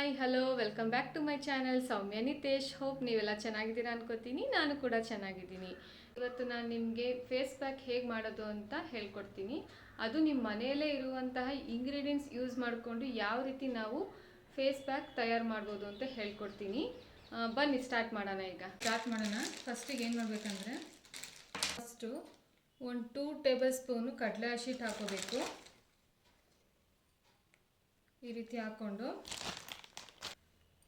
Hi hello welcome back to my channel Soumya Nitesh hope ನೀವೆಲ್ಲ ಚೆನ್ನಾಗಿದ್ದೀರಾ ಅನ್ಕೋತೀನಿ. ನಾನು ಕೂಡ ಚೆನ್ನಾಗಿದ್ದೀನಿ. ಇವತ್ತು ನಾನು ನಿಮಗೆ ಫೇಸ್ ಪ್ಯಾಕ್ ಹೇಗೆ ಮಾಡೋದು ಅಂತ ಹೇಳ್ಕೊಡ್ತೀನಿ. ಅದು ನಿಮ್ಮ ಮನೆಯಲ್ಲೇ ಇರುವಂತಹ ಇಂಗ್ರೀಡಿಯೆಂಟ್ಸ್ ಯೂಸ್ ಮಾಡಿಕೊಂಡು ಯಾವ ರೀತಿ ನಾವು ಫೇಸ್ ಪ್ಯಾಕ್ ತಯಾರು ಮಾಡ್ಬೋದು ಅಂತ ಹೇಳ್ಕೊಡ್ತೀನಿ. ಬನ್ನಿ ಸ್ಟಾರ್ಟ್ ಮಾಡೋಣ ಈಗ. ಸ್ಟಾರ್ಟ್ ಮಾಡೋಣ. ಫಸ್ಟಿಗೆ ಏನು ಮಾಡಬೇಕಂದ್ರೆ ಫಸ್ಟು ಒಂದು ಟೂ ಟೇಬಲ್ ಸ್ಪೂನು ಕಡಲೆ ಹಸಿಟ್ಟು ಹಾಕೋಬೇಕು ಈ ರೀತಿ ಹಾಕ್ಕೊಂಡು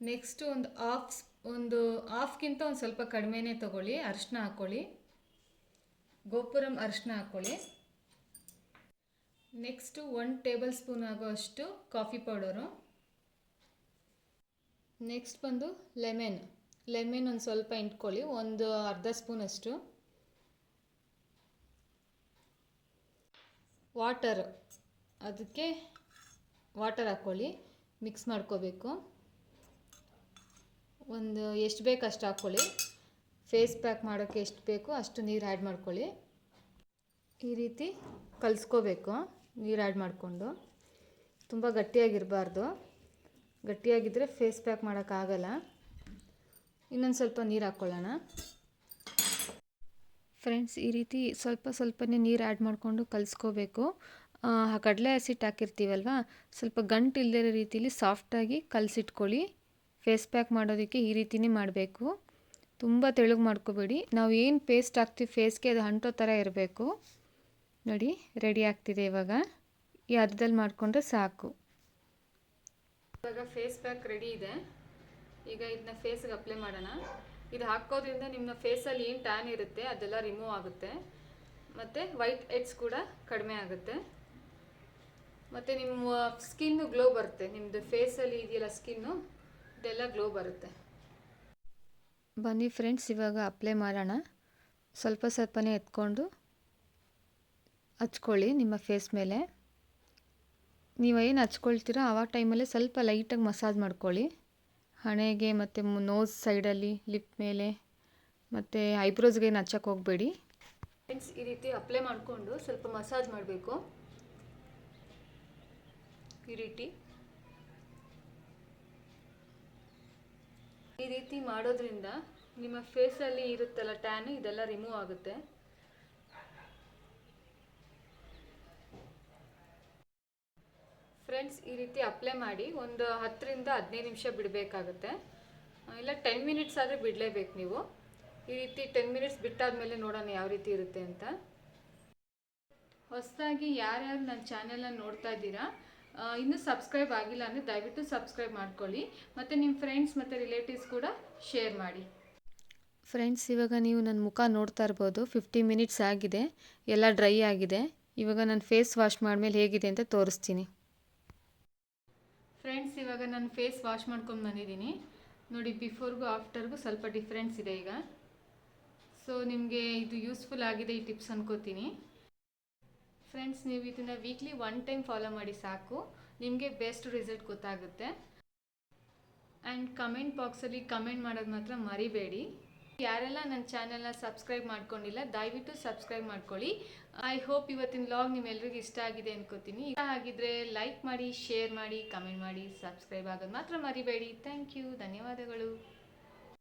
ನೆಕ್ಸ್ಟ್ ಒಂದು ಆಫ್ ಒಂದು ಹಾಫ್ಗಿಂತ ಒಂದು ಸ್ವಲ್ಪ ಕಡಿಮೆನೇ ತಗೊಳ್ಳಿ, ಅರಿಶಿನ ಹಾಕ್ಕೊಳ್ಳಿ ಗೋಪುರಂ ಅರಿಶಿನ ಹಾಕ್ಕೊಳ್ಳಿ ನೆಕ್ಸ್ಟು ಒನ್ ಟೇಬಲ್ ಸ್ಪೂನ್ ಆಗೋಷ್ಟು ಕಾಫಿ ಪೌಡರು ನೆಕ್ಸ್ಟ್ ಬಂದು ಲೆಮೆನ್ ಲೆಮೆನ್ ಒಂದು ಸ್ವಲ್ಪ ಇಟ್ಕೊಳ್ಳಿ, ಒಂದು ಅರ್ಧ ಸ್ಪೂನಷ್ಟು ವಾಟರ್ ಅದಕ್ಕೆ ವಾಟರ್ ಹಾಕ್ಕೊಳ್ಳಿ ಮಿಕ್ಸ್ ಮಾಡ್ಕೋಬೇಕು. ಒಂದು ಎಷ್ಟು ಬೇಕು ಅಷ್ಟು ಹಾಕ್ಕೊಳ್ಳಿ. ಫೇಸ್ ಪ್ಯಾಕ್ ಮಾಡೋಕ್ಕೆ ಎಷ್ಟು ಬೇಕೋ ಅಷ್ಟು ನೀರು ಆ್ಯಡ್ ಮಾಡ್ಕೊಳ್ಳಿ. ಈ ರೀತಿ ಕಲಿಸ್ಕೋಬೇಕು. ನೀರು ಆ್ಯಡ್ ಮಾಡಿಕೊಂಡು. ತುಂಬ ಗಟ್ಟಿಯಾಗಿರಬಾರ್ದು. ಗಟ್ಟಿಯಾಗಿದ್ದರೆ ಫೇಸ್ ಪ್ಯಾಕ್ ಮಾಡೋಕ್ಕಾಗಲ್ಲ ಇನ್ನೊಂದು ಸ್ವಲ್ಪ ನೀರು ಹಾಕ್ಕೊಳ್ಳೋಣ. ಫ್ರೆಂಡ್ಸ್ ಈ ರೀತಿ ಸ್ವಲ್ಪ ಸ್ವಲ್ಪನೇ ನೀರು ಆ್ಯಡ್ ಮಾಡಿಕೊಂಡು ಕಲಿಸ್ಕೋಬೇಕು. ಆ ಕಡಲೆ ಹಸಿಟ್ಟು ಹಾಕಿರ್ತೀವಲ್ವ? ಸ್ವಲ್ಪ ಗಂಟು ಇಲ್ಲದಿರೋ ರೀತಿಯಲ್ಲಿ ಸಾಫ್ಟಾಗಿ ಕಲಸಿಟ್ಕೊಳ್ಳಿ. ಫೇಸ್ ಪ್ಯಾಕ್ ಮಾಡೋದಕ್ಕೆ ಈ ರೀತಿನೇ ಮಾಡಬೇಕು. ತುಂಬ ತೆಳುಗೆ ಮಾಡ್ಕೋಬೇಡಿ. ನಾವು ಏನು ಪೇಸ್ಟ್ ಹಾಕ್ತೀವಿ ಫೇಸ್ಗೆ ಅದು ಅಂಟೋ ಥರ ಇರಬೇಕು. ನೋಡಿ ರೆಡಿ ಆಗ್ತಿದೆ ಇವಾಗ. ಈ ಅರ್ಧದಲ್ಲಿ ಮಾಡಿಕೊಂಡ್ರೆ ಸಾಕು. ಇವಾಗ ಫೇಸ್ ಪ್ಯಾಕ್ ರೆಡಿ ಇದೆ. ಈಗ ಇದನ್ನ ಫೇಸ್ಗೆ ಅಪ್ಲೈ ಮಾಡೋಣ. ಇದು ಹಾಕೋದ್ರಿಂದ ನಿಮ್ಮ ಫೇಸಲ್ಲಿ ಏನು ಟ್ಯಾನ್ ಇರುತ್ತೆ ಅದೆಲ್ಲ ರಿಮೂವ್ ಆಗುತ್ತೆ. ಮತ್ತು ವೈಟ್ ಹೆಡ್ಸ್ ಕೂಡ ಕಡಿಮೆ ಆಗುತ್ತೆ. ಮತ್ತು ನಿಮ್ಮ ಸ್ಕಿನ್ನು ಗ್ಲೋ ಬರುತ್ತೆ. ನಿಮ್ಮದು ಫೇಸಲ್ಲಿ ಇದೆಯಲ್ಲ ಸ್ಕಿನ್ನು ಇದೆಲ್ಲ ಗ್ಲೋ ಬರುತ್ತೆ. ಬನ್ನಿ ಫ್ರೆಂಡ್ಸ್ ಇವಾಗ ಅಪ್ಲೈ ಮಾಡೋಣ. ಸ್ವಲ್ಪ ಸ್ವಲ್ಪನೇ ಎತ್ಕೊಂಡು ಹಚ್ಕೊಳ್ಳಿ ನಿಮ್ಮ ಫೇಸ್ ಮೇಲೆ. ನೀವು ಏನು ಹಚ್ಕೊಳ್ತೀರೋ ಆವಾಗ ಟೈಮಲ್ಲೇ ಸ್ವಲ್ಪ ಲೈಟಾಗಿ ಮಸಾಜ್ ಮಾಡ್ಕೊಳ್ಳಿ. ಹಣೆಗೆ ಮತ್ತು ನೋಸ್ ಸೈಡಲ್ಲಿ ಲಿಪ್ ಮೇಲೆ ಮತ್ತು ಐಬ್ರೋಸ್ಗೆ ಏನು ಹಚ್ಚಕ್ಕೆ ಹೋಗಬೇಡಿ. ಫ್ರೆಂಡ್ಸ್ ಈ ರೀತಿ ಅಪ್ಲೈ ಮಾಡಿಕೊಂಡು ಸ್ವಲ್ಪ ಮಸಾಜ್ ಮಾಡಬೇಕು. ಈ ರೀತಿ. ಈ ರೀತಿ ಮಾಡೋದ್ರಿಂದ ನಿಮ್ಮ ಫೇಸಲ್ಲಿ ಇರುತ್ತಲ್ಲ ಟ್ಯಾನ್ ಇದೆಲ್ಲ ರಿಮೂವ್ ಆಗುತ್ತೆ. ಫ್ರೆಂಡ್ಸ್ ಈ ರೀತಿ ಅಪ್ಲೈ ಮಾಡಿ ಒಂದು ಹತ್ತರಿಂದ ಹದಿನೈದು ನಿಮಿಷ ಬಿಡಬೇಕಾಗುತ್ತೆ. ಇಲ್ಲ ಟೆನ್ ಮಿನಿಟ್ಸ್ ಆದರೆ ಬಿಡಲೇಬೇಕು ನೀವು. ಈ ರೀತಿ ಟೆನ್ ಮಿನಿಟ್ಸ್ ಬಿಟ್ಟಾದ್ಮೇಲೆ ನೋಡೋಣ ಯಾವ ರೀತಿ ಇರುತ್ತೆ ಅಂತ. ಹೊಸದಾಗಿ ಯಾರ್ಯಾರು ನನ್ನ ಚಾನೆಲ್ನ ನೋಡ್ತಾ ಇದ್ದೀರಾ ಇನ್ನೂ ಸಬ್ಸ್ಕ್ರೈಬ್ ಆಗಿಲ್ಲ ಅಂದರೆ ದಯವಿಟ್ಟು ಸಬ್ಸ್ಕ್ರೈಬ್ ಮಾಡ್ಕೊಳ್ಳಿ. ಮತ್ತು ನಿಮ್ಮ ಫ್ರೆಂಡ್ಸ್ ಮತ್ತು ರಿಲೇಟಿವ್ಸ್ ಕೂಡ ಶೇರ್ ಮಾಡಿ. ಫ್ರೆಂಡ್ಸ್ ಇವಾಗ ನೀವು ನನ್ನ ಮುಖ ನೋಡ್ತಾ ಇರ್ಬೋದು. ಫಿಫ್ಟಿ ಮಿನಿಟ್ಸ್ ಆಗಿದೆ. ಎಲ್ಲ ಡ್ರೈ ಆಗಿದೆ. ಇವಾಗ ನಾನು ಫೇಸ್ ವಾಶ್ ಮಾಡಿದ್ಮೇಲೆ ಹೇಗಿದೆ ಅಂತ ತೋರಿಸ್ತೀನಿ. ಫ್ರೆಂಡ್ಸ್ ಇವಾಗ ನಾನು ಫೇಸ್ ವಾಶ್ ಮಾಡ್ಕೊಂಡು ಬಂದಿದ್ದೀನಿ. ನೋಡಿ ಬಿಫೋರ್ಗೂ ಆಫ್ಟರ್ಗೂ ಸ್ವಲ್ಪ ಡಿಫ್ರೆನ್ಸ್ ಇದೆ ಈಗ. ಸೊ ನಿಮಗೆ ಇದು ಯೂಸ್ಫುಲ್ ಆಗಿದೆ ಈ ಟಿಪ್ಸ್ ಅನ್ಕೋತೀನಿ. ಫ್ರೆಂಡ್ಸ್ ನೀವು ಇದನ್ನು ವೀಕ್ಲಿ ಒನ್ ಟೈಮ್ ಫಾಲೋ ಮಾಡಿ ಸಾಕು. ನಿಮಗೆ ಬೆಸ್ಟ್ ರಿಸಲ್ಟ್ ಗೊತ್ತಾಗುತ್ತೆ. ಆ್ಯಂಡ್ ಕಮೆಂಟ್ ಬಾಕ್ಸಲ್ಲಿ ಕಮೆಂಟ್ ಮಾಡೋದು ಮಾತ್ರ ಮರಿಬೇಡಿ. ಯಾರೆಲ್ಲ ನನ್ನ ಚಾನೆಲ್ನ ಸಬ್ಸ್ಕ್ರೈಬ್ ಮಾಡ್ಕೊಂಡಿಲ್ಲ, ದಯವಿಟ್ಟು ಸಬ್ಸ್ಕ್ರೈಬ್ ಮಾಡ್ಕೊಳ್ಳಿ. ಐ ಹೋಪ್ ಇವತ್ತಿನ ಲಾಗ್ ನಿಮ್ಮೆಲ್ರಿಗೂ ಇಷ್ಟ ಆಗಿದೆ ಅನ್ಕೋತೀನಿ. ಇಷ್ಟ ಆಗಿದ್ರೆ ಲೈಕ್ ಮಾಡಿ ಶೇರ್ ಮಾಡಿ ಕಮೆಂಟ್ ಮಾಡಿ ಸಬ್ಸ್ಕ್ರೈಬ್ ಆಗೋದು ಮಾತ್ರ ಮರಿಬೇಡಿ. ಥ್ಯಾಂಕ್ ಯು ಧನ್ಯವಾದಗಳು.